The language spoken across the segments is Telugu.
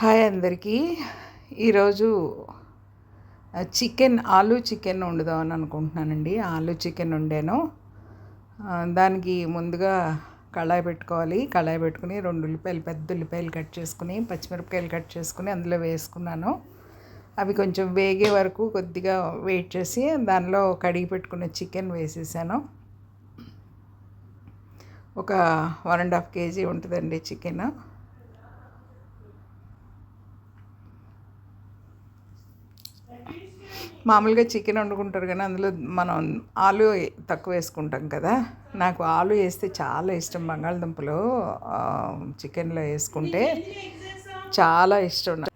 హాయ్ అందరికీ. ఈరోజు చికెన్ ఆలు చికెన్ వండుదామని అనుకుంటున్నానండి. ఆలూ చికెన్ వండాను. దానికి ముందుగా కళాయి పెట్టుకోవాలి. కళాయి పెట్టుకుని రెండు ఉల్లిపాయలు పెద్ద ఉల్లిపాయలు కట్ చేసుకుని పచ్చిమిరపకాయలు కట్ చేసుకుని అందులో వేసుకున్నాను. అవి కొంచెం వేగే వరకు కొద్దిగా వెయిట్ చేసి దానిలో కడిగి పెట్టుకున్న చికెన్ వేసేసాను. ఒక వన్ అండ్ హాఫ్ కేజీ ఉంటుందండి చికెన్. మామూలుగా చికెన్ వండుకుంటారు కానీ అందులో మనం ఆలు తక్కువ వేసుకుంటాం కదా. నాకు ఆలు వేస్తే చాలా ఇష్టం. బంగాళదుంపలు చికెన్లో వేసుకుంటే చాలా ఇష్టం. నాకు.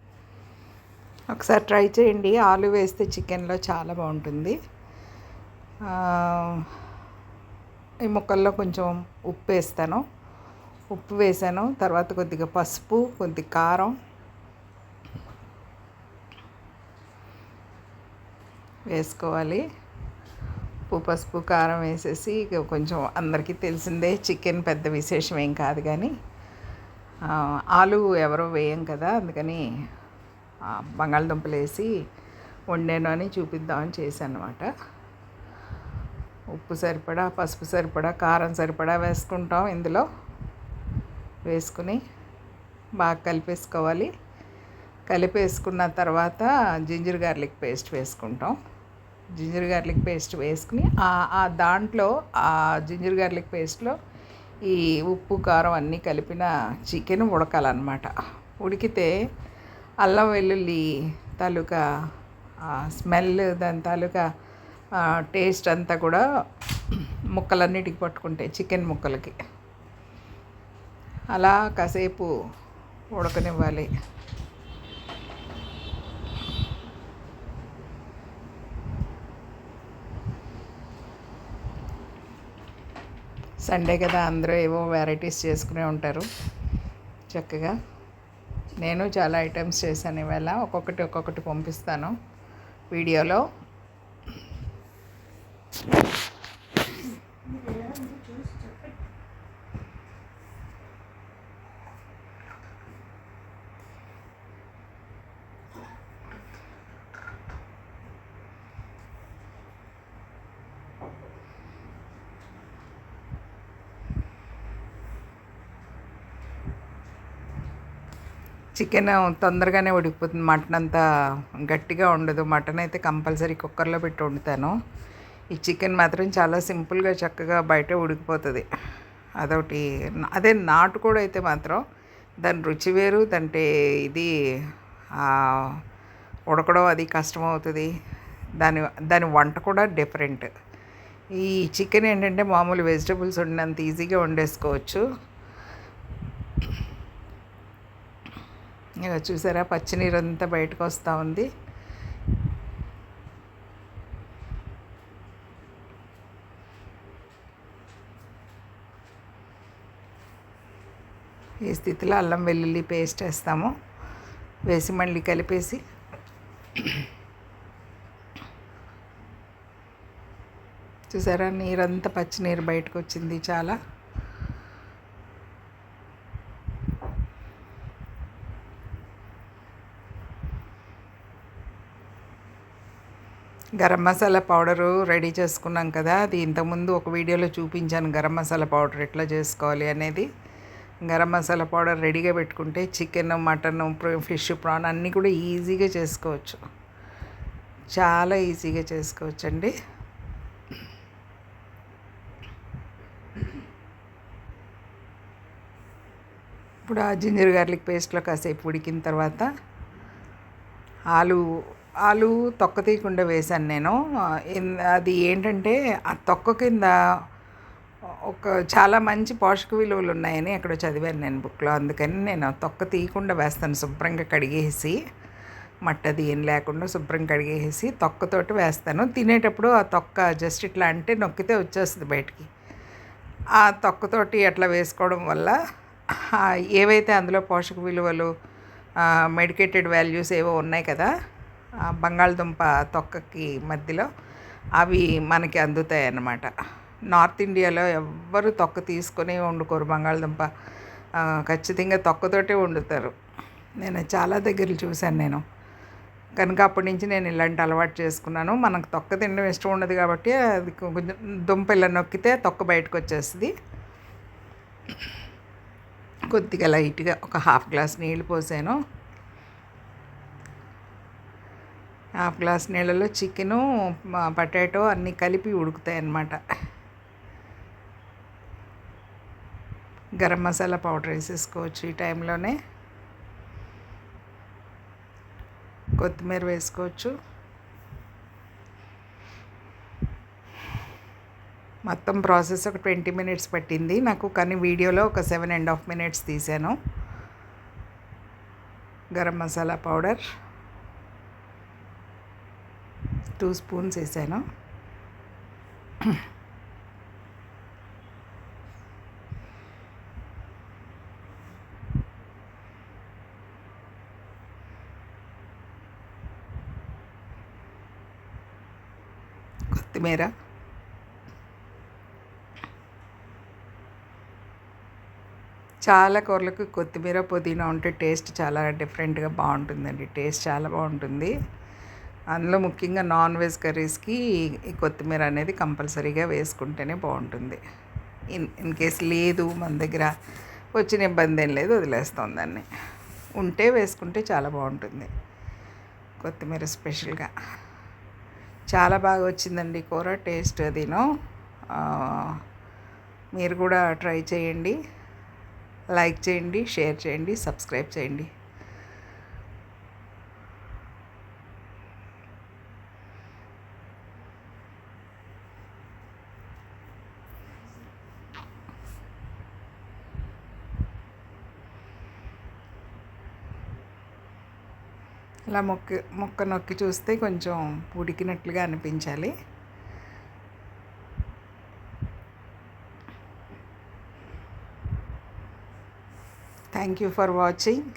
ఒకసారి ట్రై చేయండి. ఆలు వేస్తే చికెన్లో చాలా బాగుంటుంది. ఈ ముక్కల్లో కొంచెం ఉప్పు వేస్తాను. ఉప్పు వేసాను. తర్వాత కొద్దిగా పసుపు కొద్ది కారం వేసుకోవాలి. ఉప్పు పసుపు కారం వేసేసి కొంచెం అందరికీ తెలిసిందే చికెన్ పెద్ద విశేషం ఏం కాదు కానీ ఆలు ఎవరో వేయం కదా అందుకని బంగాళదుంపలు వేసి వండాను అని చూపిద్దామని చేశాను అనమాట ఉప్పు సరిపడా పసుపు సరిపడా కారం సరిపడా వేసుకుంటాం ఇందులో. వేసుకుని బాగా కలిపేసుకోవాలి. కలిపేసుకున్న తర్వాత జింజర్ గార్లిక్ పేస్ట్ వేసుకుంటాం. జింజర్ గార్లిక్ పేస్ట్ వేసుకుని ఆ- దాంట్లో ఆ జింజర్ గార్లిక్ పేస్ట్లో ఈ ఉప్పు కారం అన్నీ కలిపిన చికెన్ ఉడకాలన్నమాట. ఉడికితే అల్లం వెల్లుల్లి తాలూకా స్మెల్ దాని తాలూకా టేస్ట్ అంతా కూడా ముక్కలన్నిటికి పట్టుకుంటాయి చికెన్ ముక్కలకి. అలా కాసేపు ఉడకనివ్వాలి. సండే కదా అందరూ ఏవో వెరైటీస్ చేసుకునే ఉంటారు. చక్కగా నేను చాలా ఐటమ్స్ చేశాను ఇవాళ. ఒక్కొక్కటి ఒక్కొక్కటి పంపిస్తాను. వీడియోలో చికెన్ తొందరగానే ఉడికిపోతుంది. మటన్ అంతా గట్టిగా ఉండదు. మటన్ అయితే కంపల్సరీ కుక్కర్లో పెట్టి వండుతాను. ఈ చికెన్ మాత్రం చాలా సింపుల్గా చక్కగా బయట ఉడికిపోతుంది. అదొకటి. అదే నాటు కూడా అయితే మాత్రం దాని రుచి వేరు దాంటే ఇది ఉడకడం అది కష్టం అవుతుంది. దాని దాని వంట కూడా డిఫరెంట్. ఈ చికెన్ ఏంటంటే మామూలు వెజిటబుల్స్ వండినంత ఈజీగా వండేసుకోవచ్చు. చూసారా పచ్చినీరు అంతా బయటకు వస్తూ ఉంది. ఈ స్థితిలో అల్లం వెల్లుల్లి పేస్ట్ వేస్తాము. వేసి మళ్ళీ కలిపేసి చూసారా నీరంతా పచ్చినీరు బయటకు వచ్చింది చాలా. గరం మసాలా పౌడరు రెడీ చేసుకున్నాం కదా. అది ఇంతకుముందు ఒక వీడియోలో చూపించాను గరం మసాలా పౌడర్ ఎట్లా చేసుకోవాలి అనేది. గరం మసాలా పౌడర్ రెడీగా పెట్టుకుంటే చికెన్ మటన్ ఫిష్ ప్రాన్ అన్నీ కూడా ఈజీగా చేసుకోవచ్చు. చాలా ఈజీగా చేసుకోవచ్చు అండి ఇప్పుడు ఆ జింజర్ గార్లిక్ పేస్ట్లో కాసేపు ఉడికిన తర్వాత ఆలు ఆలు తొక్క తీయకుండా వేశాను నేను. అది ఏంటంటే ఆ తొక్క కింద ఒక చాలా మంచి పోషక విలువలు ఉన్నాయని ఎక్కడో చదివాను నేను బుక్లో. అందుకని నేను తొక్క తీయకుండా వేస్తాను శుభ్రంగా కడిగేసి మట్టది ఏం లేకుండా శుభ్రం కడిగేసి తొక్కతోటి వేస్తాను. తినేటప్పుడు ఆ తొక్క జస్ట్ ఇట్లా అంటే నొక్కితే వచ్చేస్తుంది బయటికి. ఆ తొక్కతోటి అట్లా వేసుకోవడం వల్ల ఏవైతే అందులో పోషక విలువలు మెడికేటెడ్ వాల్యూస్ ఏవో ఉన్నాయి కదా బంగాళదుంప తొక్కకి మధ్యలో అవి మనకి అందుతాయి అన్నమాట నార్త్ ఇండియాలో ఎవ్వరు తొక్క తీసుకొని వండుకోరు. బంగాళదుంప ఖచ్చితంగా తొక్కతోటే వండుతారు. నేను చాలా దగ్గర చూశాను నేను. కనుక అప్పటి నుంచి నేను ఇలాంటి అలవాటు చేసుకున్నాను. మనకు తొక్క తినడం ఇష్టం ఉండదు కాబట్టి అది కొంచెం దుంప ఇలా నొక్కితే తొక్క బయటకు వచ్చేస్తుంది. కొద్దిగా లైట్గా ఒక హాఫ్ గ్లాస్ నీళ్ళు పోసాను. హాఫ్ గ్లాస్ నీళ్ళలో చికెను పొటాటో అన్నీ కలిపి ఉడుకుతాయి అన్నమాట గరం మసాలా పౌడర్ వేసేసుకోవచ్చు ఈ టైంలోనే. కొత్తిమీర వేసుకోవచ్చు. మొత్తం ప్రాసెస్ ఒక ట్వంటీ మినిట్స్ పట్టింది నాకు కానీ వీడియోలో ఒక సెవెన్ అండ్ హాఫ్ మినిట్స్ తీసాను garam masala powder. Two spoons వేసాను. కొత్తిమీర. చాలా కూరలకు కొత్తిమీర పుదీనా ఉంటే టేస్ట్ చాలా డిఫరెంట్గా బాగుంటుందండి. టేస్ట్ చాలా బాగుంటుంది. అందులో ముఖ్యంగా నాన్ వెజ్ కర్రీస్కి ఈ కొత్తిమీర అనేది కంపల్సరీగా వేసుకుంటేనే బాగుంటుంది. ఇన్ ఇన్ కేస్ లేదు మన దగ్గర వచ్చిన ఇబ్బంది ఏం లేదు వదిలేస్తాం దాన్ని. ఉంటే వేసుకుంటే చాలా బాగుంటుంది. కొత్తిమీర స్పెషల్గా. చాలా బాగా వచ్చిందండి కూర టేస్ట్ అదిను. మీరు కూడా ట్రై చేయండి. లైక్ చేయండి షేర్ చేయండి సబ్స్క్రైబ్ చేయండి. ఇలా మొక్క మొక్క నొక్కి చూస్తే కొంచెం ఉడికినట్లుగా అనిపించాలి. Thank you for watching